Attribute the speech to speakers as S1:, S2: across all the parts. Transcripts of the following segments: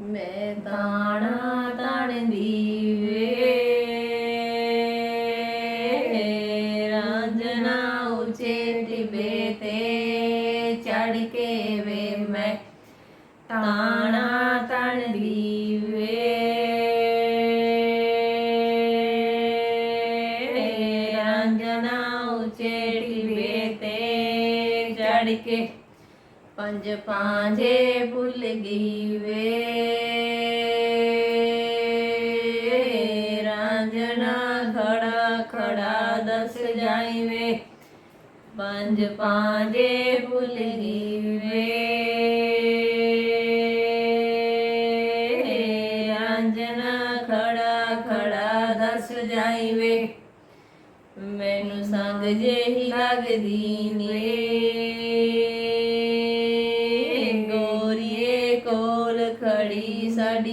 S1: ਮੈਂ ਤਾਣਾ ਤਣਦੀ ਵੇ। ਰਾਂਝਣਾ ਉੱਚੇ ਟਿਬੇ ਤੇ ਚੜ ਕੇ ਵੇ ਮੈਂ। ਤਾਣਾ ਤਣਦੀ ਵੇ। ਰਾਂਝਣਾ ਉੱਚੇ ਟਿਬੇ ਤੇ ਚੜ ਕੇ ਪੰਜ ਪਾਂਜੇ ਭੁੱਲ ਗਈ ਵੇ ਰਾਂਝਣਾ ਖੜਾ ਖੜਾ ਦਸ ਜਾਈ ਵੇ ਪੰਜ ਪਾਂਜੇ ਭੁੱਲ ਗਈ ਵੇ ਰਾਂਝਣਾ ਖੜਾ ਖੜਾ ਦਸ ਜਾਈ ਵੇ ਮੈਨੂੰ ਸੰਗ ਜਿਹੀ ਲੱਗਦੀ ਨੀ।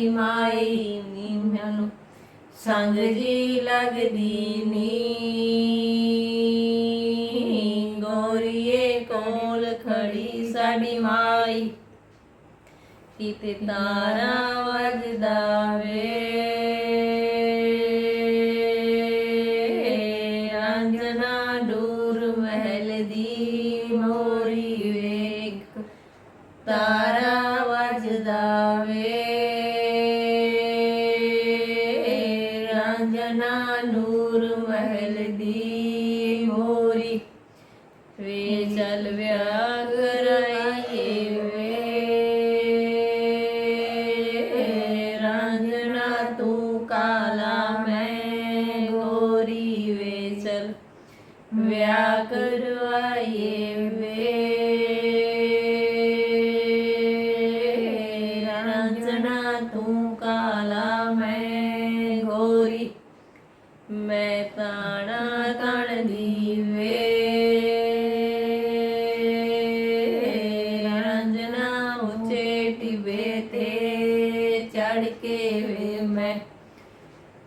S1: ਖੜੀ ਮਾਈ ਨੀ ਮੈਨੂੰ ਸੰਗ ਜੀ ਲੱਗਦੀ ਨੀ ਗੋਰੀਏ ਕੋਲ ਖੜੀ ਸਾਡੀ ਮਾਈ, ਕਿਤੇ ਤਾਰਾ ਵੱਜਦਾ ਵੇ। ਰਾਂਝਣਾ ਨੂਰ ਮਹਿਲ ਦੀ ਤੇ ਵੇ ਮੈਂ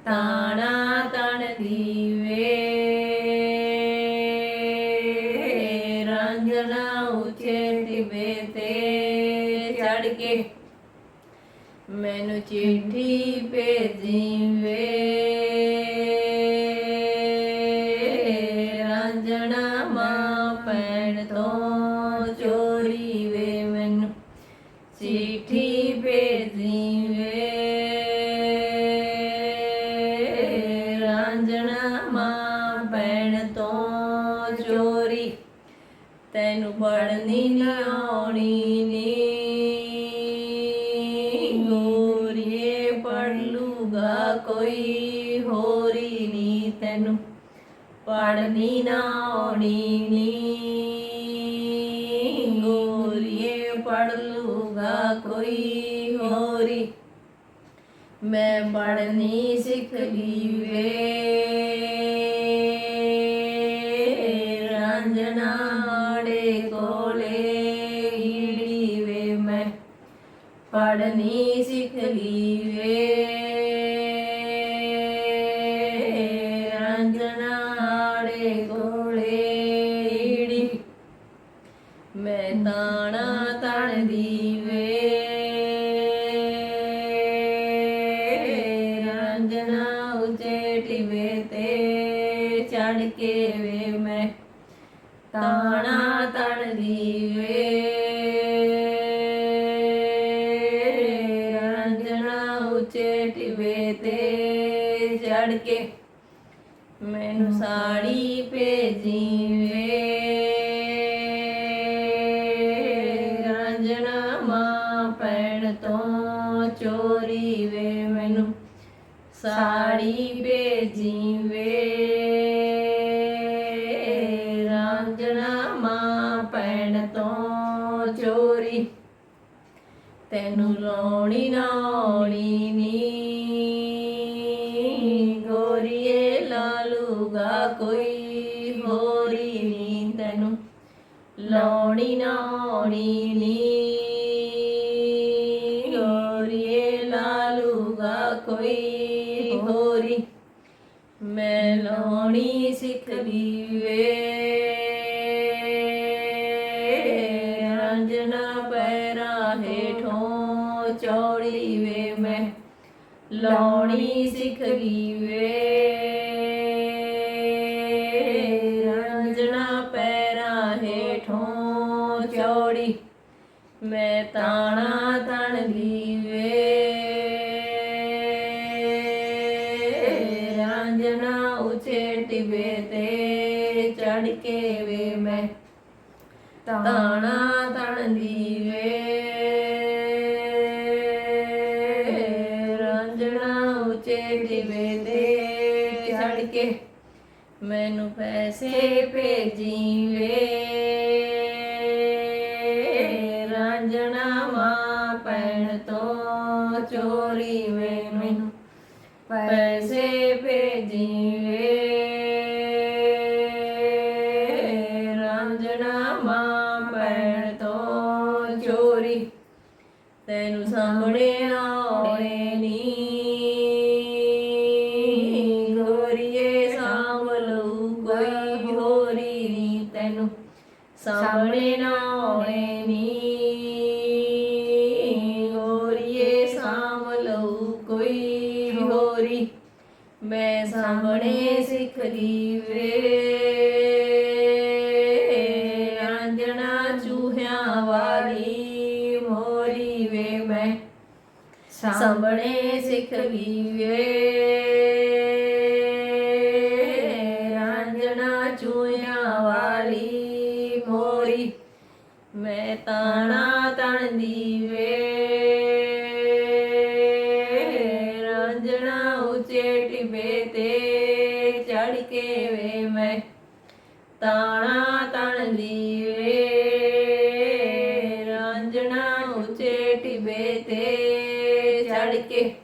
S1: ਤਾਣਾ ਤਣਦੀ ਵੇ ਰੰਜਨਾ ਉੱਚੇ ਟਿਬੇ ਤੇ ਚੜ ਕੇ ਮੈਨੂੰ ਚਿੱਠੀ ਭੇਜੀ ਵੇ ਰਾਂਝਣਾ ਮਾਂ ਪੈਣ ਤੋਂ ਪੈਣ ਤੋਂ ਚੋਰੀ, ਤੈਨੂੰ ਪੜਨੀ ਨਾ ਆਉਣੀ ਨੀ। ਗੋਰੀਏ ਪੜ ਲੂਗਾ, ਕੋਈ ਹੋਰੀ ਨੀ ਤੈਨੂੰ ਪੜਨੀ ਨਾ ਆਉਣੀ ਨੀ। ਗੋਰੀਏ ਪੜ ਲੂਗਾ, ਕੋਈ ਹੋਰੀ, ਮੈਂ ਪੜਨੀ ਸਿੱਖ ਲਈ ਵੇ। ਪੜਨੀ ਸਿੱਖ ਲਈ ਵੇ ਕੋਲੇ ਈੜੀ ਮੈਂ ਤਾਣਾ ਤਣਦੀ ਵੇ। ਰਾਂਝਣਾ ਉੱਚੇ ਟਿਵੇ ਤੇ ਚੜ ਕੇ ਵੇ। ਤੇ ਚੜ ਕੇ ਮੈਨੂੰ ਸਾੜੀ ਭੇਜੀ ਵੇ। ਰਾਂਝਣਾ ਮਾਂ ਪੈਣ ਤੋਂ ਚੋਰੀ ਵੇ। ਮੈਨੂੰ ਸਾੜੀ ਭੇਜੀ ਵੇ। ਰਾਂਝਣਾ ਮਾਂ ਪੈਣ ਨੀ। ਲਾਉਣੀ ਨਾ ਆਉਣੀ ਨੀ। ਗੋਰੀਏ ਲਾਲੂਗਾ ਕੋਈ ਹੋਰੀ। ਮੈਂ ਲਾਉਣੀ ਸਿੱਖ ਲਈ ਵੇ ਰੰਜਨਾ ਪੈਰਾਂ ਹੇਠੋਂ ਚੌੜੀ ਵੇ ਮੈਂ। ਲਾਉਣੀ ਸਿੱਖ ਗਈ ਵੇ ਉਚੇ ਤੇ ਚੜ ਕੇ ਵੇ ਮੈਂ। ਤਾਣਾ ਤਣ ਦੀ ਵੇ। ਰੰਜਣਾ ਉਚੇ ਟਿਬੇ ਤੇ ਚੜ ਕੇ ਮੈਨੂੰ ਪੈਸੇ ਭੇਜੀ ਵੇ। ਰਾਂਝਣਾ ਮਾਂ ਪੈਣ ਤੋਂ ਚੋਰੀ ਵੇ ਮੈਨੂੰ। ਪੈਸੇ ਤੈਨੂੰ ਸਾਹਮਣੇ ਆਉਣੇ ਨੀ। ਗੋਰੀਏ ਸਾਂਭਲੂ ਕੋਈ ਹੋਰੀ ਨੀ ਤੈਨੂੰ ਸਾਹਮਣੇ ਨਾ ਆਉਣੇ ਨੀ। ਗੋਰੀਏ ਸਾਂਭਲੂ ਕੋਈ ਹੋਰੀ। ਮੈਂ ਸਾਹਮਣੇ ਸਿੱਖਦੀ ਗਈ ਵੇ ਅੰਜਣਾ ਚੂਹਿਆਂ ਵਾਲੀ ਸਾਹਮਣੇ ਸਿੱਖ ਗਈ ਵੇ ਰਾਂਝਣਾ ਚੂਹਿਆਂ ਵਾਲੀ ਮੋਰੀ, ਮੈਂ ਤਾਣਾ ਤਣਦੀ ਵੇ ਰਾਂਝਣਾ ਉੱਚੇ ਟਿਬੇ ਤੇ ਚੜ ਕੇ ਵੇ ਮੈਂ ਤਾਣਾ ਤਣਦੀ ਵੇ ਰਾਂਝਣਾ ਉੱਚੇ ਟਿਬੇ ਤੇ ਚੜ ਕੇ